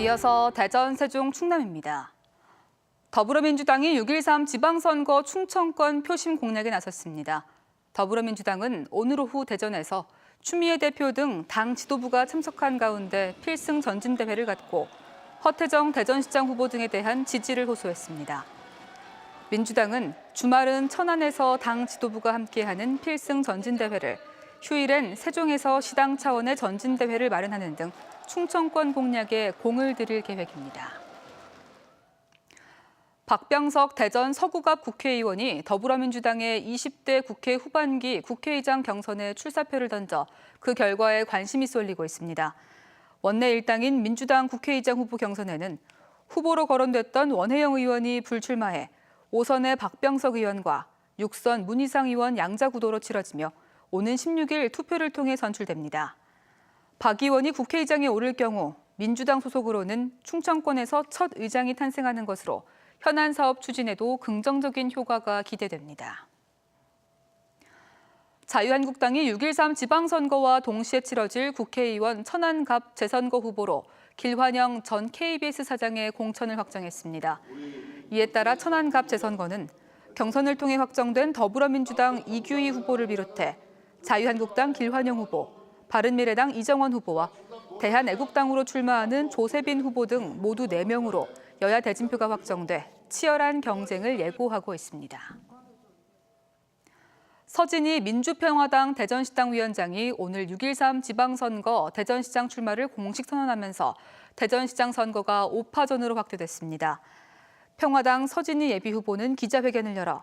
이어서 대전, 세종, 충남입니다. 더불어민주당이 6.13 지방선거 충청권 표심 공략에 나섰습니다. 더불어민주당은 오늘 오후 대전에서 추미애 대표 등 당 지도부가 참석한 가운데 필승 전진대회를 갖고 허태정 대전시장 후보 등에 대한 지지를 호소했습니다. 민주당은 주말은 천안에서 당 지도부가 함께하는 필승 전진대회를 휴일엔 세종에서 시당 차원의 전진대회를 마련하는 등 충청권 공략에 공을 들일 계획입니다. 박병석 대전 서구갑 국회의원이 더불어민주당의 20대 국회 후반기 국회의장 경선에 출사표를 던져 그 결과에 관심이 쏠리고 있습니다. 원내 일당인 민주당 국회의장 후보 경선에는 후보로 거론됐던 원혜영 의원이 불출마해 5선의 박병석 의원과 6선 문희상 의원 양자 구도로 치러지며 오는 16일 투표를 통해 선출됩니다. 박 의원이 국회의장에 오를 경우 민주당 소속으로는 충청권에서 첫 의장이 탄생하는 것으로 현안 사업 추진에도 긍정적인 효과가 기대됩니다. 자유한국당이 6.13 지방선거와 동시에 치러질 국회의원 천안갑 재선거 후보로 길환영 전 KBS 사장의 공천을 확정했습니다. 이에 따라 천안갑 재선거는 경선을 통해 확정된 더불어민주당 이규희 후보를 비롯해 자유한국당 길환영 후보, 바른미래당 이정원 후보와 대한애국당으로 출마하는 조세빈 후보 등 모두 4명으로 여야 대진표가 확정돼 치열한 경쟁을 예고하고 있습니다. 서진희 민주평화당 대전시당 위원장이 오늘 6.13 지방선거 대전시장 출마를 공식 선언하면서 대전시장 선거가 5파전으로 확대됐습니다. 평화당 서진희 예비후보는 기자회견을 열어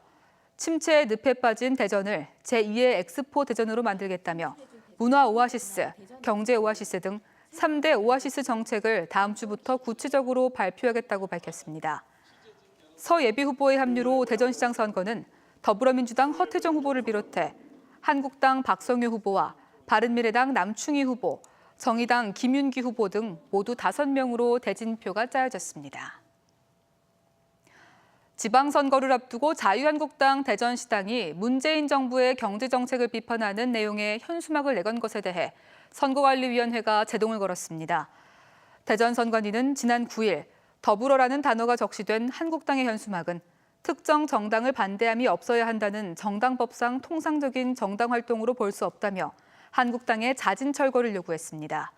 침체의 늪에 빠진 대전을 제2의 엑스포 대전으로 만들겠다며 문화 오아시스, 경제 오아시스 등 3대 오아시스 정책을 다음 주부터 구체적으로 발표하겠다고 밝혔습니다. 서 예비 후보의 합류로 대전시장 선거는 더불어민주당 허태정 후보를 비롯해 한국당 박성효 후보와 바른미래당 남충희 후보, 정의당 김윤기 후보 등 모두 5명으로 대진표가 짜여졌습니다. 지방선거를 앞두고 자유한국당 대전시당이 문재인 정부의 경제정책을 비판하는 내용의 현수막을 내건 것에 대해 선거관리위원회가 제동을 걸었습니다. 대전 선관위는 지난 9일 더불어라는 단어가 적시된 한국당의 현수막은 특정 정당을 반대함이 없어야 한다는 정당법상 통상적인 정당 활동으로 볼 수 없다며 한국당의 자진 철거를 요구했습니다.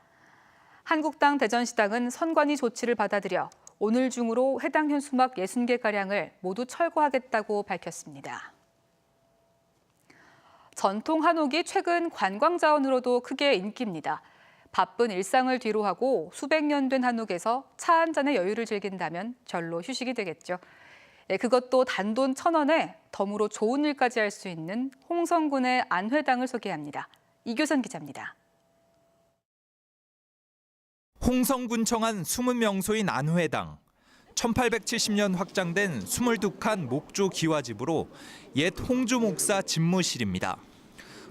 한국당 대전시당은 선관위 조치를 받아들여 오늘 중으로 해당 현수막 60개가량을 모두 철거하겠다고 밝혔습니다. 전통 한옥이 최근 관광 자원으로도 크게 인기입니다. 바쁜 일상을 뒤로하고 수백 년 된 한옥에서 차 한 잔의 여유를 즐긴다면 절로 휴식이 되겠죠. 예, 그것도 단돈 천 원에 덤으로 좋은 일까지 할 수 있는 홍성군의 안회당을 소개합니다. 이교선 기자입니다. 홍성군청한 숨은 명소인 안회당. 1870년 확장된 22칸 목조 기와집으로 옛 홍주 목사 집무실입니다.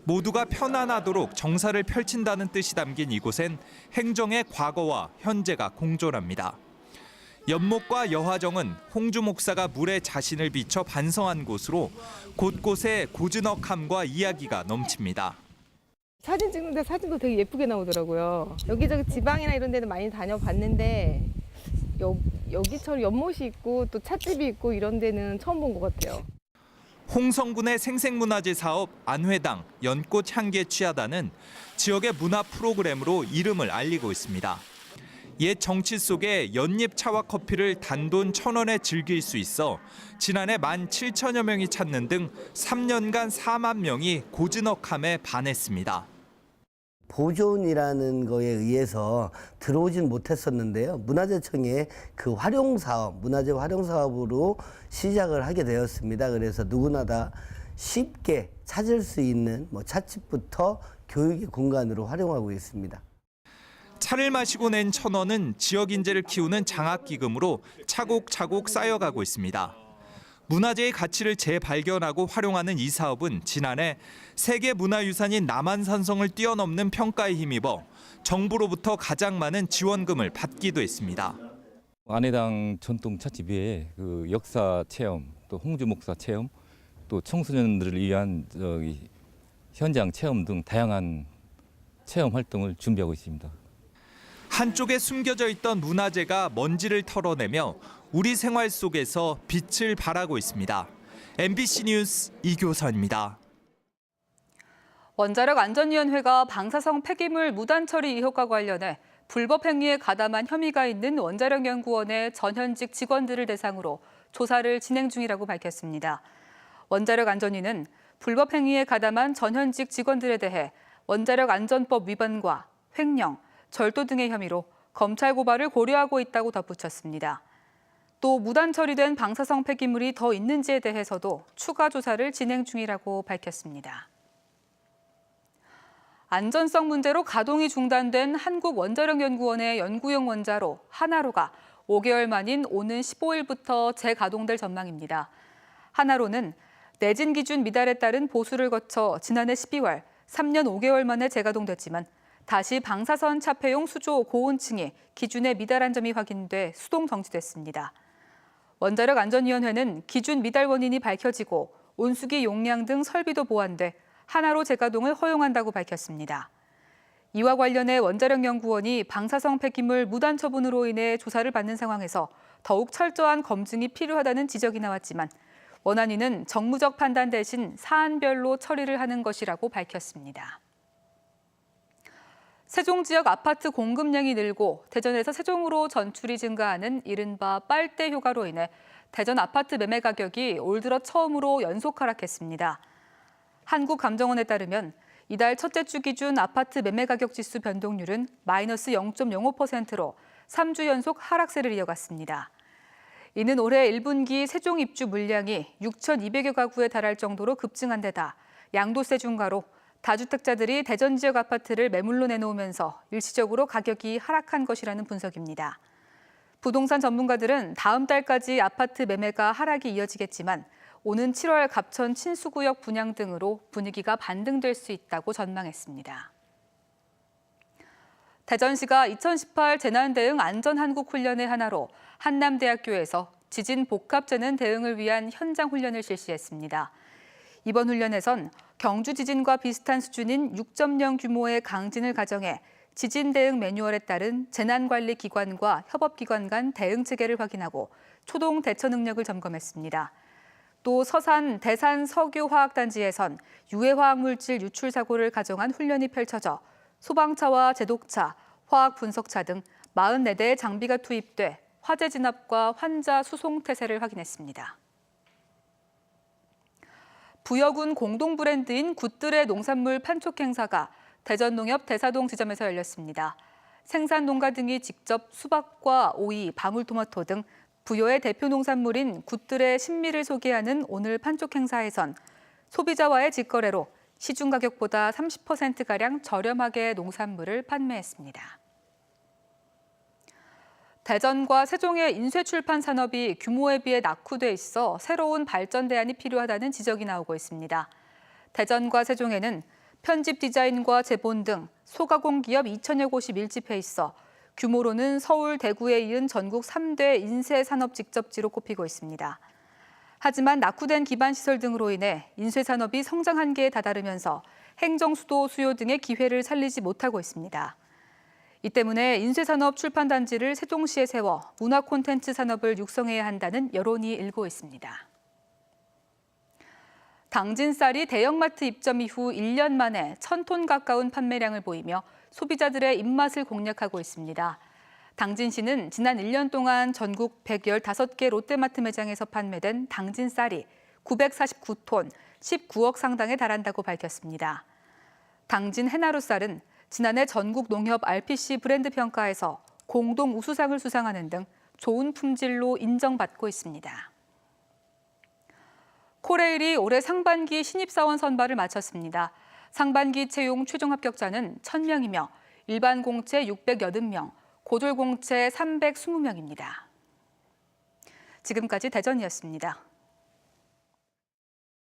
모두가 편안하도록 정사를 펼친다는 뜻이 담긴 이곳엔 행정의 과거와 현재가 공존합니다. 연목과 여화정은 홍주 목사가 물에 자신을 비춰 반성한 곳으로 곳곳에 고즈넉함과 이야기가 넘칩니다. 사진 찍는데 사진도 되게 예쁘게 나오더라고요. 여기저기 지방이나 이런 데는 많이 다녀봤는데 여, 여기처럼 연못이 있고 또 찻집이 있고 이런 데는 처음 본 것 같아요. 홍성군의 생생문화재 사업 안회당 연꽃 향기에 취하다는 지역의 문화 프로그램으로 이름을 알리고 있습니다. 옛 정치 속에 연잎 차와 커피를 단돈 천 원에 즐길 수 있어 지난해 만 7천여 명이 찾는 등 3년간 4만 명이 고즈넉함에 반했습니다. 보존이라는 거에 의해서 들어오진 못했었는데요. 문화재청의 그 활용 사업, 문화재 활용 사업으로 시작을 하게 되었습니다. 그래서 누구나 다 쉽게 찾을 수 있는 뭐 찻집부터 교육의 공간으로 활용하고 있습니다. 차를 마시고 낸 천 원은 지역 인재를 키우는 장학 기금으로 차곡차곡 쌓여가고 있습니다. 문화재의 가치를 재발견하고 활용하는 이 사업은 지난해 세계 문화유산인 남한산성을 뛰어넘는 평가에 힘입어 정부로부터 가장 많은 지원금을 받기도 했습니다. 안해당 전통 찻집에 그 역사 체험, 또 홍주 목사 체험, 또 청소년들을 위한 현장 체험 등 다양한 체험 활동을 준비하고 있습니다. 한쪽에 숨겨져 있던 문화재가 먼지를 털어내며 우리 생활 속에서 빛을 발하고 있습니다. MBC 뉴스 이교선입니다. 원자력 안전위원회가 방사성 폐기물 무단 처리 의혹과 관련해 불법 행위에 가담한 혐의가 있는 원자력 연구원의 전현직 직원들을 대상으로 조사를 진행 중이라고 밝혔습니다. 원자력 안전위는 불법 행위에 가담한 전현직 직원들에 대해 원자력 안전법 위반과 횡령, 절도 등의 혐의로 검찰 고발을 고려하고 있다고 덧붙였습니다. 또 무단 처리된 방사성 폐기물이 더 있는지에 대해서도 추가 조사를 진행 중이라고 밝혔습니다. 안전성 문제로 가동이 중단된 한국원자력연구원의 연구용 원자로 하나로가 5개월 만인 오는 15일부터 재가동될 전망입니다. 하나로는 내진 기준 미달에 따른 보수를 거쳐 지난해 12월 3년 5개월 만에 재가동됐지만 다시 방사선 차폐용 수조 고온층이 기준에 미달한 점이 확인돼 수동 정지됐습니다. 원자력 안전위원회는 기준 미달 원인이 밝혀지고 온수기 용량 등 설비도 보완돼 하나로 재가동을 허용한다고 밝혔습니다. 이와 관련해 원자력 연구원이 방사성 폐기물 무단 처분으로 인해 조사를 받는 상황에서 더욱 철저한 검증이 필요하다는 지적이 나왔지만 원안위는 정무적 판단 대신 사안별로 처리를 하는 것이라고 밝혔습니다. 세종 지역 아파트 공급량이 늘고 대전에서 세종으로 전출이 증가하는 이른바 빨대 효과로 인해 대전 아파트 매매 가격이 올 들어 처음으로 연속 하락했습니다. 한국감정원에 따르면 이달 첫째 주 기준 아파트 매매 가격 지수 변동률은 마이너스 0.05%로 3주 연속 하락세를 이어갔습니다. 이는 올해 1분기 세종 입주 물량이 6,200여 가구에 달할 정도로 급증한 데다 양도세 중과로 다주택자들이 대전 지역 아파트를 매물로 내놓으면서 일시적으로 가격이 하락한 것이라는 분석입니다. 부동산 전문가들은 다음 달까지 아파트 매매가 하락이 이어지겠지만 오는 7월 갑천 친수구역 분양 등으로 분위기가 반등될 수 있다고 전망했습니다. 대전시가 2018 재난대응 안전한국훈련의 하나로 한남대학교에서 지진 복합재난 대응을 위한 현장 훈련을 실시했습니다. 이번 훈련에선 경주 지진과 비슷한 수준인 6.0 규모의 강진을 가정해 지진 대응 매뉴얼에 따른 재난관리 기관과 협업기관 간 대응 체계를 확인하고 초동 대처 능력을 점검했습니다. 또 서산 대산 석유화학단지에선 유해화학물질 유출 사고를 가정한 훈련이 펼쳐져 소방차와 제독차, 화학분석차 등 44대의 장비가 투입돼 화재 진압과 환자 수송 태세를 확인했습니다. 부여군 공동 브랜드인 굿들의 농산물 판촉 행사가 대전농협 대사동 지점에서 열렸습니다. 생산 농가 등이 직접 수박과 오이, 방울토마토 등 부여의 대표 농산물인 굿들의 신미를 소개하는 오늘 판촉 행사에선 소비자와의 직거래로 시중 가격보다 30%가량 저렴하게 농산물을 판매했습니다. 대전과 세종의 인쇄 출판 산업이 규모에 비해 낙후돼 있어 새로운 발전 대안이 필요하다는 지적이 나오고 있습니다. 대전과 세종에는 편집 디자인과 제본 등 소가공 기업 2천여 곳이 밀집해 있어 규모로는 서울, 대구에 이은 전국 3대 인쇄 산업 직접지로 꼽히고 있습니다. 하지만 낙후된 기반 시설 등으로 인해 인쇄 산업이 성장 한계에 다다르면서 행정 수도 수요 등의 기회를 살리지 못하고 있습니다. 이 때문에 인쇄산업 출판단지를 세종시에 세워 문화 콘텐츠 산업을 육성해야 한다는 여론이 일고 있습니다. 당진쌀이 대형마트 입점 이후 1년 만에 1000톤 가까운 판매량을 보이며 소비자들의 입맛을 공략하고 있습니다. 당진시는 지난 1년 동안 전국 115개 롯데마트 매장에서 판매된 당진쌀이 949톤, 19억 상당에 달한다고 밝혔습니다. 당진 해나루 쌀은 지난해 전국 농협 RPC 브랜드 평가에서 공동 우수상을 수상하는 등 좋은 품질로 인정받고 있습니다. 코레일이 올해 상반기 신입사원 선발을 마쳤습니다. 상반기 채용 최종 합격자는 1000명이며 일반 공채 680명, 고졸 공채 320명입니다. 지금까지 대전이었습니다.